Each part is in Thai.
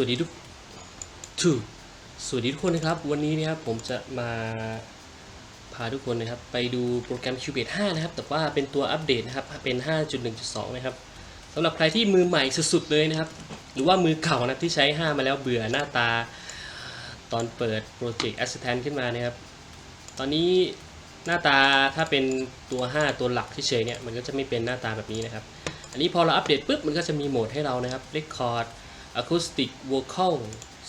วัสดีทุกทุกสวัสดีทุกคนนะครับ วันนี้นะครับผมจะมาพาทุกคนนะครับ ไปดูโปรแกรม Cubase 5 นะครับ แต่ว่าเป็นตัวอัปเดตนะครับ เป็น 5.1.2 นะครับสำหรับใครที่มือใหม่สุดๆเลยนะครับ หรือว่ามือเก่านะที่ใช้ 5 มาแล้วเบื่อหน้าตา ตอนเปิดโปรเจกต์ Assistant ขึ้นมานะครับ ตอนนี้หน้าตาถ้าเป็นตัว 5 ตัวหลักที่เฉยเนี่ยมันก็จะไม่เป็นหน้าตาแบบนี้นะครับ อันนี้พอเราอัปเดตปุ๊บมันก็จะมีโหมดให้เรานะครับ Record Acoustic Vocal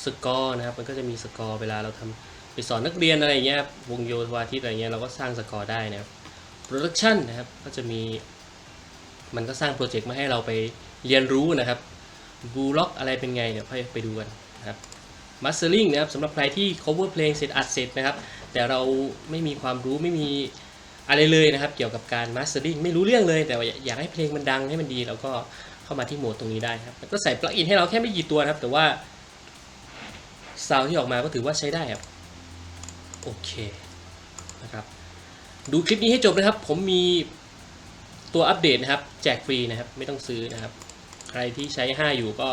Score นะครับ มันก็จะมีสกอร์เวลาเราทำไปสอนนักเรียนอะไรเงี้ย วงโยธวาทิตอะไรเงี้ย เราก็สร้างสกอร์ได้นะครับ Production นะครับ ก็จะมี มันก็สร้างโปรเจกต์มาให้เราไปเรียนรู้นะครับบูล็อกอะไรเป็นไง เดี๋ยวค่อยไปดูกันนะครับ Mastering นะครับสำหรับใครที่ cover เพลงเสร็จอัดเสร็จนะครับ แต่เราไม่มีความรู้ไม่มีอะไรเลยนะครับ เกี่ยวกับการ mastering ไม่รู้เรื่องเลย แต่อยากให้เพลงมันดังให้มันดีเราก็ เข้ามาที่โหมดตรงนี้ได้ครับแล้วก็ใส่ปลั๊กอินให้เราแค่ไม่กี่ตัวนะครับ แต่ว่าซาวที่ออกมาก็ถือว่าใช้ได้ครับโอเคนะครับดูคลิปนี้ให้จบนะครับ ผมมีตัวอัปเดตนะครับ แจกฟรีนะครับ ไม่ต้องซื้อนะครับ ใครที่ใช้ 5 อยู่ก็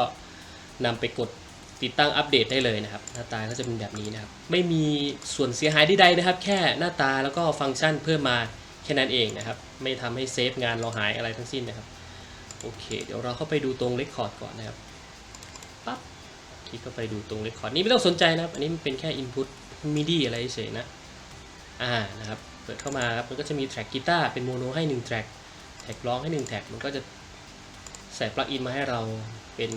นำไปกดติดตั้งอัปเดตได้เลยนะครับ หน้าตาก็จะเป็นแบบนี้นะครับ ไม่มีส่วนเสียหายใดๆนะครับ แค่หน้าตาแล้วก็ฟังก์ชันเพิ่มมาแค่นั้นเองนะครับ ไม่ทำให้เซฟงานเราหายอะไรทั้งสิ้นนะครับ โอเค เดี๋ยวเราเข้าไปดูตรงเรคคอร์ดก่อนนะครับปั๊บคลิกเข้าไปดูตรงเรคคอร์ดนี่ไม่ต้องสนใจนะครับ อันนี้มันเป็นแค่ Input MIDI อะไรเฉยนะ อ่านะครับ เปิดเข้ามาครับมันก็จะมีแทร็กกีตาร์เป็นโมโนให้1แทร็กแทร็กร้องให้1แทร็กมันก็จะใส่ปลั๊กอินมาให้เราเป็น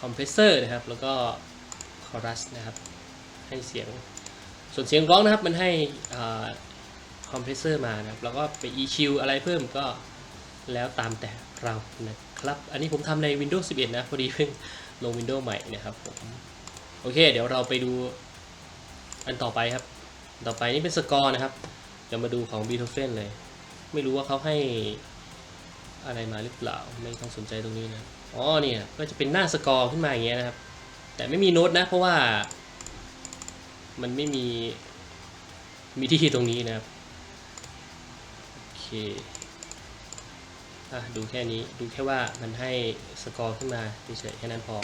คอมเพรสเซอร์นะครับ แล้วก็คอรัสนะครับให้เสียงส่วนเสียงร้องนะครับมันให้คอมเพรสเซอร์มานะครับแล้วก็ไป EQ อะไรเพิ่มก็ แล้วตามแต่เรานะครับ อันนี้ผมทำใน Windows 11 นะ พอดีเพิ่งลง Windows ใหม่นะครับผมโอเค เดี๋ยวเราไปดูอันต่อไปครับ ต่อไปนี่เป็นสกอร์นะครับจะมาดูของบีโธเฟนเลย ไม่รู้ว่าเขาให้อะไรมาหรือเปล่า ไม่ต้องสนใจตรงนี้นะ อ๋อเนี่ย ก็จะเป็นหน้าสกอร์ขึ้นมาอย่างเงี้ยนะครับ แต่ไม่มีโน้ตนะ เพราะว่ามันไม่มีมีที่ตรงนี้นะครับ โอเค ดูแค่นี้ ดูแค่ว่ามันให้สกอร์ขึ้นมาเฉยๆแค่นั้นพอ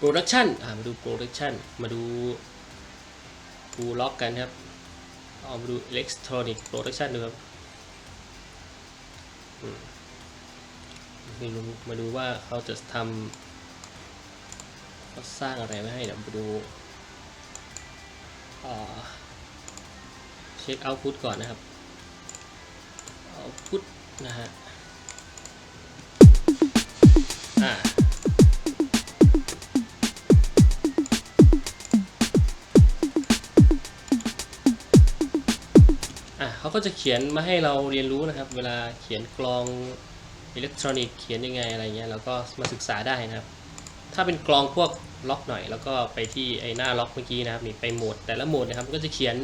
Production มาดู Production มาดูฟูล็อกกันครับเอามาดู Electronic Production ดูครับมาดูมาดูว่าเขาจะทำเขาสร้างอะไรไว้ให้เดี๋ยวมาดูเช็คเอาพุตก่อนนะครับเอาพุตนะฮะ เขาก็จะเขียนมาให้เราเรียนรู้นะครับ เวลาเขียนกลองอิเล็กทรอนิกส์เขียนยังไงอะไรเงี้ยเราก็มาศึกษาได้นะครับ ถ้าเป็นกลองพวกล็อกหน่อย แล้วก็ไปที่ไอ้หน้าล็อกเมื่อกี้นะครับนี่ไปโหมด แต่ละโหมดนะครับก็จะเขียน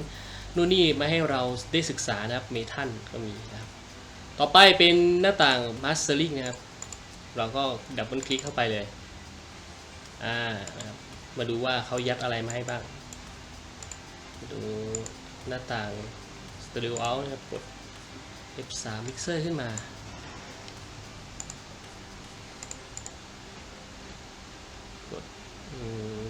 นู่นนี่มาให้เราได้ศึกษานะครับเมทัลก็มีนะครับ ต่อไปเป็นหน้าต่าง mastering นะครับ เราก็ดับเบิลคลิกเข้าไปเลยอ่ามาดูว่าเขายัดอะไรมาให้บ้าง ดูหน้าต่าง Stereo Out นะครับ กด F3 Mixer ขึ้นมากดอืม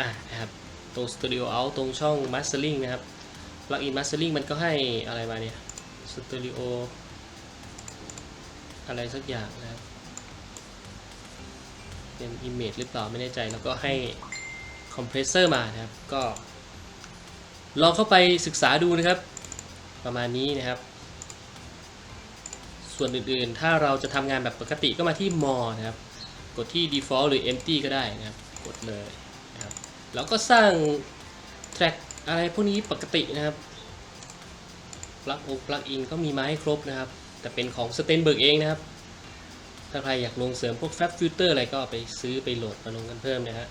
อะนะครับตรง Stereo Out ตรงช่อง Mastering นะครับ Plugin Mastering มันก็ให้อะไรมาเนี่ย Stereo อะไรสักอย่างนะครับ เป็น Image หรือเปล่าไม่แน่ใจแล้วก็ให้ คอมเพรสเซอร์มานะครับ ก็ลองเข้าไปศึกษาดูนะครับ ประมาณนี้นะครับ ส่วนอื่นๆ ถ้าเราจะทำงานแบบปกติก็มาที่ more นะครับ กดที่ default หรือ empty ก็ได้นะครับ กดเลยนะครับ แล้วก็สร้าง track อะไรพวกนี้ปกตินะครับ plug o plug in ก็มีมาให้ครบนะครับ แต่เป็นของ Stenberg เองนะครับ ถ้าใครอยากลงเสริมพวก Fab Filter อะไรก็ไปซื้อไปโหลดมาลงกันเพิ่มนะฮะ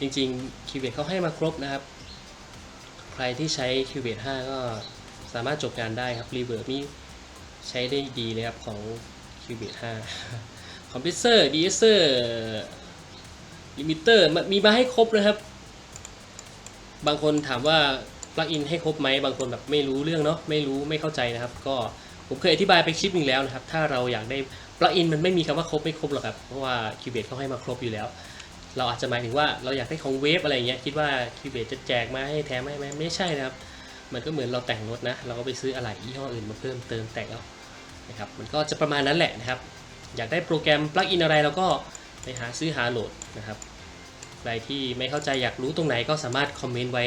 จริงๆ Cubase เขาให้มาครบนะครับ ใครที่ใช้ Cubase 5ก็สามารถจบงานได้ครับ Reverb นี่ใช้ได้ดีเลยครับของ Cubase 5 Compressor De-esser Limiter มันมีมาให้ครบนะครับ บางคนถามว่า plugin ให้ครบไหมบางคนแบบไม่รู้เรื่องเนาะไม่รู้ไม่เข้าใจนะครับ ก็ผมเคยอธิบายไปคลิปหนึงแล้วนะครับ ถ้าเราอยากได้ปลั๊กอินมันไม่มีคำว่าครบไม่ครบหรอกครับ เพราะว่า Cubase เขาให้มาครบอยู่แล้ว เราอาจจะหมายถึงว่าเราอยากได้ของเวฟอะไรเงี้ยคิดว่า Cubase จะแจกมาให้แถมให้ไหมไม่ใช่นะครับ มันก็เหมือนเราแต่งรถนะ เราก็ไปซื้ออะไรยี่ห้ออื่นมาเพิ่มเติมแต่งเอานะครับมันก็จะประมาณนั้นแหละนะครับ อยากได้โปรแกรมปลั๊กอินอะไรเราก็ไปหาซื้อหาโหลดนะครับใครที่ไม่เข้าใจอยากรู้ตรงไหนก็สามารถคอมเมนต์ไว้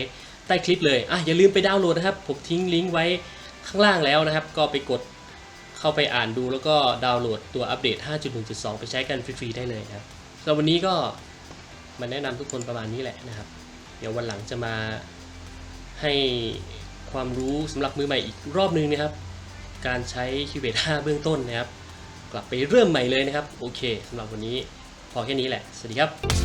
ใต้คลิปเลยอะอย่าลืมไปดาวน์โหลดนะครับ ผมทิ้งลิงก์ไว้ข้างล่างแล้วนะครับ ก็ไปกดเข้าไปอ่านดูแล้วก็ดาวน์โหลดตัวอัปเดต 5.1.2 ไปใช้กันฟรีๆได้เลยนะครับสำหรับวันนี้ก็ มันแนะนำทุกคนประมาณนี้แหละนะครับ เดี๋ยววันหลังจะมาให้ความรู้สำหรับมือใหม่อีกรอบนึงนะครับ การใช้คิวเบต5เบื้องต้นนะครับ กลับไปเริ่มใหม่เลยนะครับ โอเคสำหรับวันนี้พอแค่นี้แหละ สวัสดีครับ